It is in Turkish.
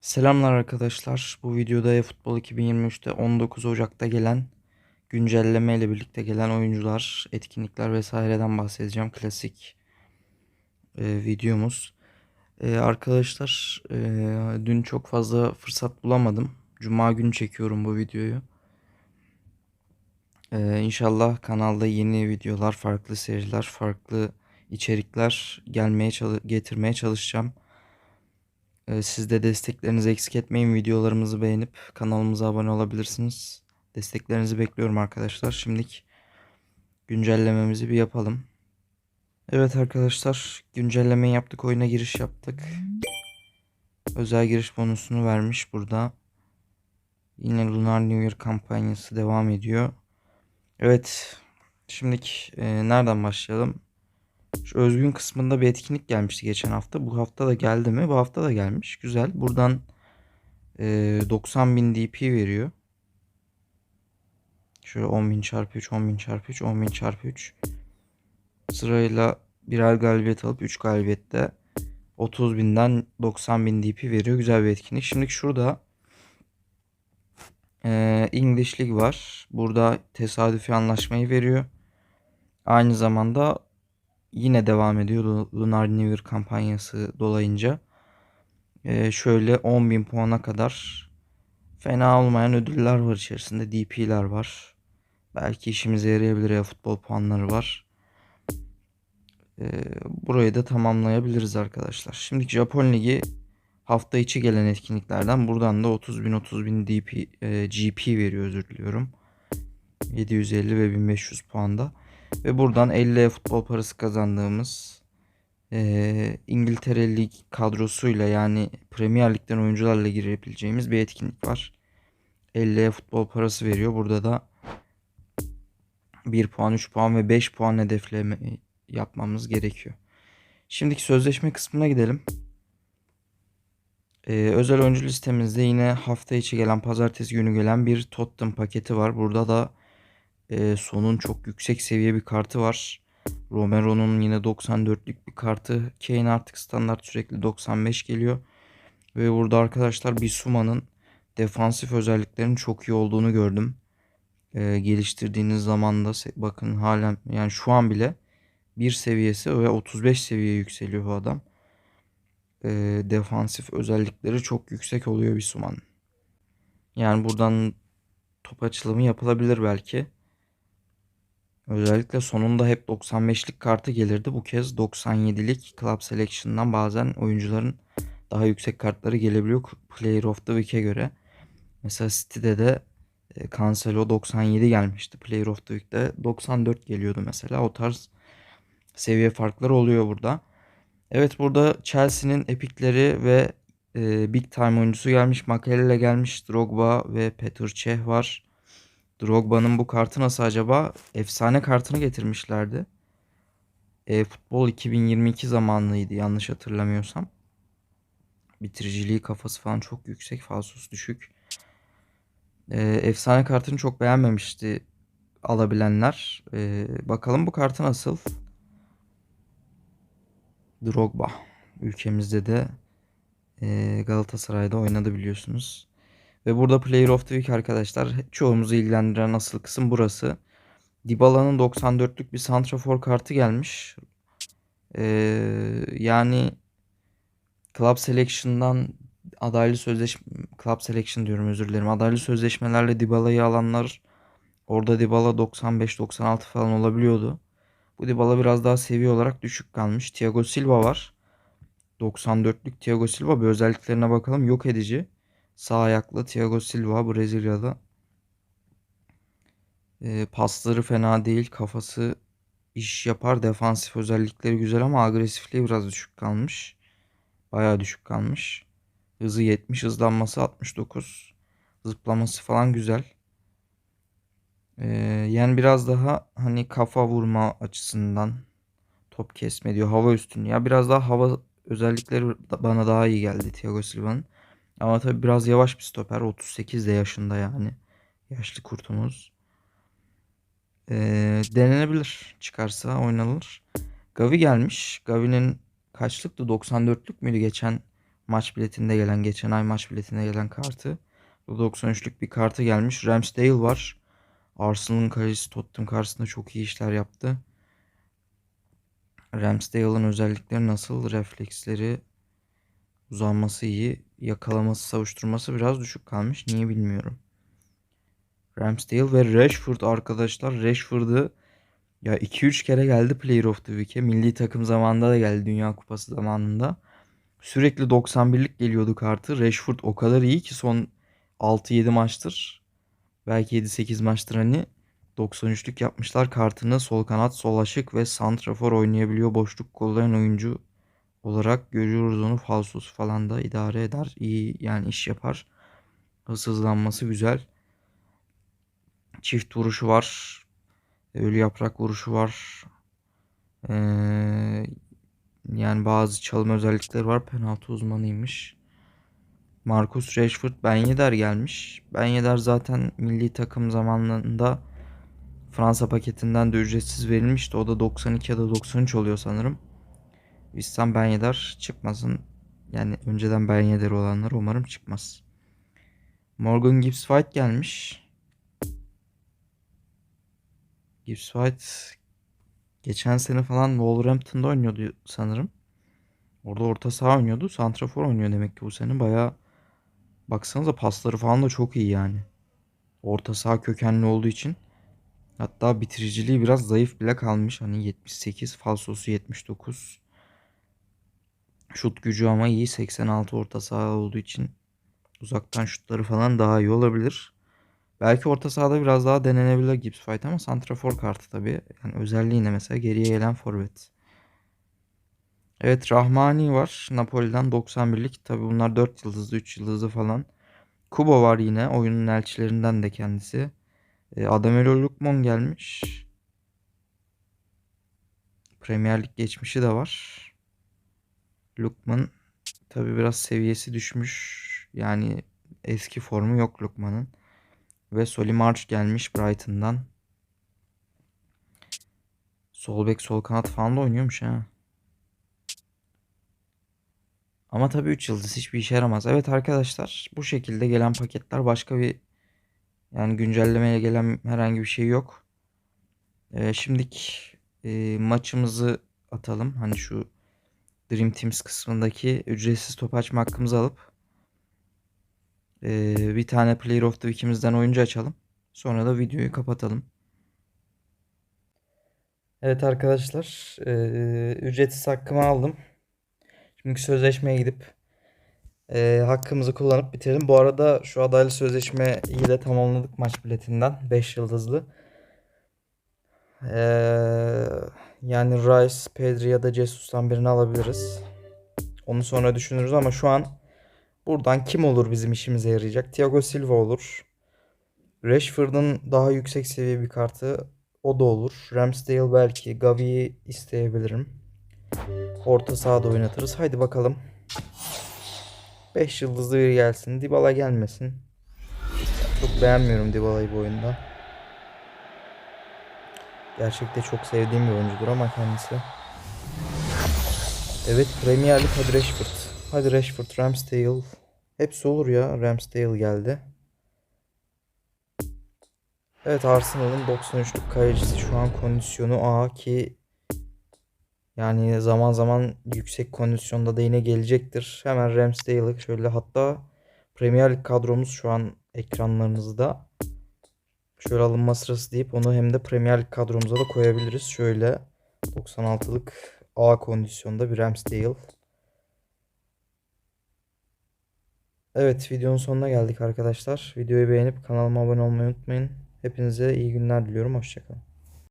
Selamlar arkadaşlar. Bu videoda eFootball 2023'te 19 Ocak'ta gelen güncelleme ile birlikte gelen oyuncular, etkinlikler vesaireden bahsedeceğim. Klasik e, videomuz. E, arkadaşlar e, dün çok fazla fırsat bulamadım. Cuma günü çekiyorum bu videoyu. E, inşallah kanalda yeni videolar, farklı seriler, farklı içerikler gelmeye getirmeye çalışacağım. Ee, Siz de desteklerinizi eksik etmeyin. Videolarımızı beğenip kanalımıza abone olabilirsiniz. Desteklerinizi bekliyorum arkadaşlar. Şimdilik güncellememizi bir yapalım. Evet arkadaşlar güncellemeyi yaptık. Oyuna giriş yaptık. Özel giriş bonusunu vermiş burada. Yine Lunar New Year kampanyası devam ediyor. Evet. Şimdilik e, nereden başlayalım? Şu özgün kısmında bir etkinlik gelmişti geçen hafta. Bu hafta da geldi mi? Bu hafta da gelmiş. Güzel. Buradan e, 90.000 DP veriyor. Şöyle 10.000 çarpı 3, 10.000 çarpı 3, 10.000 çarpı 3. Sırayla birer galibiyet alıp 3 galibiyette 30.000'den 90.000 DP veriyor. Güzel bir etkinlik. Şimdi şurada e, English League var. Burada tesadüfi anlaşmayı veriyor. Aynı zamanda yine devam ediyor Lu- Lunar New Year kampanyası dolayınca. Ee, şöyle 10.000 puana kadar fena olmayan ödüller var içerisinde. DP'ler var. Belki işimize yarayabilir ya futbol puanları var. Ee, burayı da tamamlayabiliriz arkadaşlar. Şimdi Japon Ligi hafta içi gelen etkinliklerden buradan da 30.000 30.000 DP, e, GP veriyor özür diliyorum. 750 ve 1500 puanda. Ve buradan 50 futbol parası kazandığımız e, İngiltere Lig kadrosuyla yani Premier Lig'den oyuncularla girebileceğimiz bir etkinlik var. 50 futbol parası veriyor. Burada da 1 puan, 3 puan ve 5 puan hedefleme yapmamız gerekiyor. Şimdiki sözleşme kısmına gidelim. Ee, özel oyuncu listemizde yine hafta içi gelen pazartesi günü gelen bir Tottenham paketi var. Burada da e, sonun çok yüksek seviye bir kartı var. Romero'nun yine 94'lük bir kartı. Kane artık standart sürekli 95 geliyor. Ve burada arkadaşlar Bissouma'nın defansif özelliklerinin çok iyi olduğunu gördüm. E, geliştirdiğiniz zaman da bakın halen yani şu an bile bir seviyesi ve 35 seviye yükseliyor bu adam. E, defansif özellikleri çok yüksek oluyor Bissouma'nın. Yani buradan top açılımı yapılabilir belki. Özellikle sonunda hep 95'lik kartı gelirdi. Bu kez 97'lik Club Selection'dan bazen oyuncuların daha yüksek kartları gelebiliyor Player of the Week'e göre. Mesela City'de de e, Cancelo 97 gelmişti. Player of the Week'te 94 geliyordu mesela. O tarz seviye farkları oluyor burada. Evet burada Chelsea'nin epikleri ve e, Big Time oyuncusu gelmiş. Makelele gelmiş. Drogba ve Petr Cech var. Drogba'nın bu kartı nasıl acaba? Efsane kartını getirmişlerdi. E, futbol 2022 zamanlıydı yanlış hatırlamıyorsam. Bitiriciliği kafası falan çok yüksek. Falsos düşük. E, efsane kartını çok beğenmemişti alabilenler. E, bakalım bu kartı nasıl? Drogba. Ülkemizde de e, Galatasaray'da oynadı biliyorsunuz. Ve burada Player of the Week arkadaşlar çoğumuzu ilgilendiren asıl kısım burası. Dybala'nın 94'lük bir santrafor kartı gelmiş. Ee, yani Club Selection'dan adaylı sözleşme Club Selection diyorum özür dilerim. Adaylı sözleşmelerle Dybala'yı alanlar orada Dybala 95-96 falan olabiliyordu. Bu Dybala biraz daha seviye olarak düşük kalmış. Thiago Silva var. 94'lük Thiago Silva bir özelliklerine bakalım. Yok edici. Sağ ayaklı Thiago Silva Brezilya'da. E, pasları fena değil. Kafası iş yapar. Defansif özellikleri güzel ama agresifliği biraz düşük kalmış. Bayağı düşük kalmış. Hızı 70, hızlanması 69. Zıplaması falan güzel. E, yani biraz daha hani kafa vurma açısından top kesme diyor. Hava üstünlüğü. Ya biraz daha hava özellikleri bana daha iyi geldi Thiago Silva'nın. Ama tabii biraz yavaş bir stoper. 38 de yaşında yani. Yaşlı kurtumuz. Ee, denenebilir. Çıkarsa oynanır. Gavi gelmiş. Gavi'nin kaçlıktı? 94'lük müydü geçen Maç biletinde gelen, geçen ay maç biletinde gelen kartı. Bu 93'lük bir kartı gelmiş. Ramsdale var. Arsenal'ın kalecisi Tottenham karşısında çok iyi işler yaptı. Ramsdale'ın özellikleri nasıl? Refleksleri, uzanması iyi. Yakalaması, savuşturması biraz düşük kalmış. Niye bilmiyorum. Ramsdale ve Rashford arkadaşlar. Rashford'ı ya 2-3 kere geldi Player of the Week'e. Milli takım zamanında da geldi Dünya Kupası zamanında. Sürekli 91'lik geliyordu kartı. Rashford o kadar iyi ki son 6-7 maçtır. Belki 7-8 maçtır hani 93'lük yapmışlar kartını. Sol kanat, sol aşık ve santrafor oynayabiliyor. Boşluk kollayan oyuncu olarak görüyoruz onu. Falsosu falan da idare eder. İyi yani iş yapar. Hız hızlanması güzel. Çift vuruşu var. Ölü yaprak vuruşu var. Ee, yani bazı çalım özellikleri var. Penaltı uzmanıymış. Marcus Rashford Ben Yedder gelmiş. Ben Yedder zaten milli takım zamanında Fransa paketinden de ücretsiz verilmişti. O da 92 ya da 93 oluyor sanırım. Wissam Ben Yedder çıkmasın. Yani önceden Ben Yedder olanlar umarım çıkmaz. Morgan Gibbs White gelmiş. Gibbs White geçen sene falan Wolverhampton'da oynuyordu sanırım. Orada orta saha oynuyordu. Santrafor oynuyor demek ki bu sene. Baya baksanıza pasları falan da çok iyi yani. Orta saha kökenli olduğu için. Hatta bitiriciliği biraz zayıf bile kalmış. Hani 78, falsosu 79. Şut gücü ama iyi. 86 orta saha olduğu için uzaktan şutları falan daha iyi olabilir. Belki orta sahada biraz daha denenebilir Gibbs White ama santrafor kartı tabii. Yani özelliği ne mesela geriye gelen forvet. Evet Rahmani var. Napoli'den 91'lik. Tabii bunlar 4 yıldızlı, 3 yıldızlı falan. Kubo var yine. Oyunun elçilerinden de kendisi. E, Adamelo Lukman gelmiş. Premier Lig geçmişi de var. Lukman tabii biraz seviyesi düşmüş. Yani eski formu yok Lukman'ın. Ve Solly March gelmiş Brighton'dan. Sol bek sol kanat falan da oynuyormuş ha. Ama tabii 3 yıldız hiçbir işe yaramaz. Evet arkadaşlar bu şekilde gelen paketler başka bir yani güncellemeye gelen herhangi bir şey yok. Ee, şimdilik e, maçımızı atalım. Hani şu Dream Teams kısmındaki ücretsiz top açma hakkımızı alıp e, bir tane Player of the Week'imizden oyuncu açalım. Sonra da videoyu kapatalım. Evet arkadaşlar e, ücretsiz hakkımı aldım. Şimdi sözleşmeye gidip e, hakkımızı kullanıp bitirelim. Bu arada şu adaylı sözleşmeyi de tamamladık maç biletinden. 5 yıldızlı. E, yani Rice, Pedri ya da Jesus'tan birini alabiliriz. Onu sonra düşünürüz ama şu an buradan kim olur bizim işimize yarayacak? Thiago Silva olur. Rashford'un daha yüksek seviye bir kartı o da olur. Ramsdale belki. Gavi'yi isteyebilirim. Orta sahada oynatırız. Haydi bakalım. 5 yıldızlı bir gelsin. Dybala gelmesin. Çok beğenmiyorum Dybala'yı bu oyunda. Gerçekte çok sevdiğim bir oyuncudur ama kendisi. Evet Premier Lig hadi Rashford. Hadi Rashford, Ramsdale. Hepsi olur ya. Ramsdale geldi. Evet Arsenal'ın 93'lük kalecisi şu an kondisyonu A ki yani zaman zaman yüksek kondisyonda da yine gelecektir. Hemen Ramsdale'ı şöyle hatta Premier Lig kadromuz şu an ekranlarınızda. Şöyle alınma sırası deyip onu hem de Premier Lig kadromuza da koyabiliriz. Şöyle 96'lık A kondisyonda bir Ramsdale. Evet videonun sonuna geldik arkadaşlar. Videoyu beğenip kanalıma abone olmayı unutmayın. Hepinize iyi günler diliyorum. Hoşçakalın.